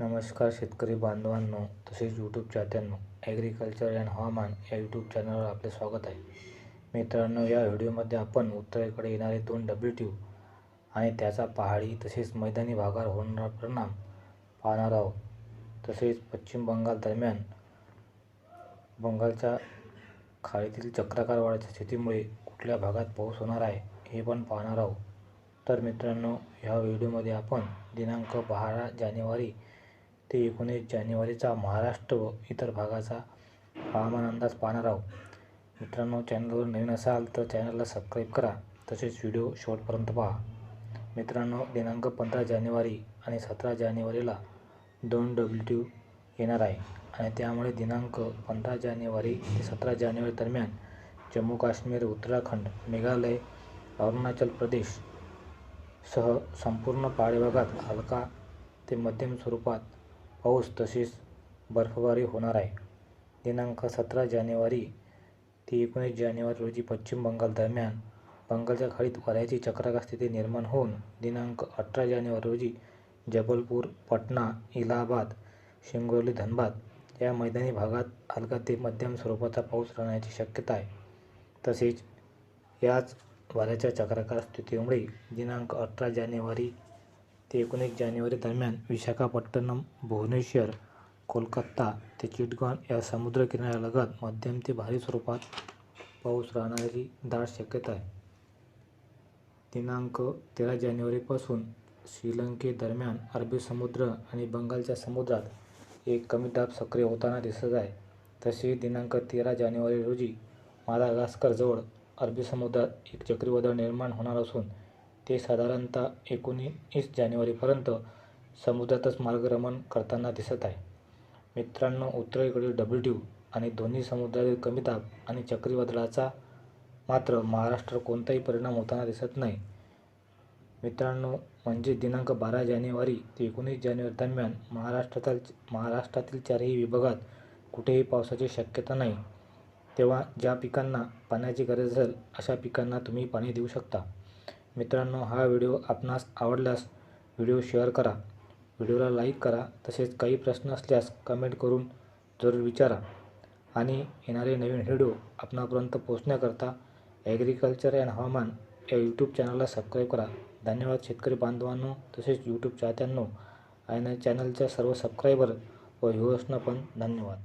नमस्कार शेतकरी बांधवांनो तसेच यूट्यूब चाहत्यांनो ॲग्रिकल्चर अँड हवामान या यूट्यूब चॅनलवर आपले स्वागत आहे. मित्रांनो या व्हिडिओमध्ये आपण उत्तरेकडे येणारे दोन डब्ल्यू ट्यूब आणि त्याचा पहाडी तसेच मैदानी भागावर होणारा परिणाम पाहणार आहोत. तसेच पश्चिम बंगाल दरम्यान बंगालच्या खाडीतील चक्राकार वाढाच्या स्थितीमुळे कुठल्या भागात पाऊस होणार आहे हे पण पाहणार आहोत. तर मित्रांनो ह्या व्हिडिओमध्ये आपण दिनांक बारा जानेवारी ते एकोणीस जानेवारीचा महाराष्ट्र व इतर भागाचा हवामान अंदाज पाहणार आहोत. मित्रांनो चॅनलवर नवीन असाल तर चॅनलला सबस्क्राईब करा. तसेच व्हिडिओ शेवटपर्यंत पहा. मित्रांनो दिनांक पंधरा जानेवारी आणि सतरा जानेवारीला दोन डब्ल्यू ट्यू येणार आहे आणि त्यामुळे दिनांक पंधरा जानेवारी ते सतरा जानेवारी दरम्यान जम्मू काश्मीर उत्तराखंड मेघालय अरुणाचल प्रदेश सह संपूर्ण पहाडी भागात हलका ते मध्यम स्वरूपात पाऊस तसेच बर्फबारी होणार आहे. दिनांक सतरा जानेवारी ते एकोणीस जानेवारी रोजी पश्चिम बंगाल दरम्यान बंगालच्या खाडीत वाऱ्याची चक्राकार स्थिती निर्माण होऊन दिनांक अठरा जानेवारी रोजी जबलपूर पटना इलाहाबाद शिंगोली धनबाद या मैदानी भागात हलका ते मध्यम स्वरूपाचा पाऊस राहण्याची शक्यता आहे. तसेच याच वाऱ्याच्या चक्राकार स्थितीमुळे दिनांक अठरा जानेवारी ते एकोणीस जानेवारी दरम्यान विशाखापट्टणम भुवनेश्वर कोलकाता ते चिटगॉन या समुद्रकिनाऱ्यालगत मध्यम ते भारी स्वरूपात पाऊस राहण्याची दाट शक्यता आहे. दिनांक तेरा जानेवारीपासून श्रीलंकेदरम्यान अरबी समुद्र आणि बंगालच्या समुद्रात एक कमी दाब सक्रिय होताना दिसत आहे. तसेच दिनांक तेरा जानेवारी रोजी मादागास्करजवळ अरबी समुद्रात एक चक्रीवादळ निर्माण होणार असून ते साधारणतः एकोणीस जानेवारीपर्यंत समुद्रातच मार्गक्रमण करताना दिसत आहे. मित्रांनो उत्तरेकडील डब्ल्यू ड्यू आणि दोन्ही समुद्रातील कमी दाब आणि चक्रीवादळाचा मात्र महाराष्ट्रावर कोणताही परिणाम होताना दिसत नाही. मित्रांनो म्हणजे दिनांक बारा जानेवारी ते एकोणीस जानेवारी दरम्यान महाराष्ट्रातील महाराष्ट्रातील चारही विभागात कुठेही पावसाची शक्यता नाही. तेव्हा ज्या पिकांना पाण्याची गरज असेल अशा पिकांना तुम्ही पाणी देऊ शकता. मित्रांनो हा व्हिडिओ आपणास आवडल्यास व्हिडिओ शेअर करा. व्हिडिओला लाईक करा तसेच काही प्रश्न असल्यास कमेंट करून जरूर विचारा. आणि येणारे नवीन व्हिडिओ आपणापर्यंत पोहोचण्याकरता ॲग्रिकल्चर अँड हवामान या यूट्यूब चॅनलला सबस्क्राईब करा. धन्यवाद शेतकरी बांधवांनो तसेच यूट्यूब चाहत्यांनो आणि चॅनलच्या सर्व सबस्क्रायबर व व्ह्युअर्सना पण धन्यवाद.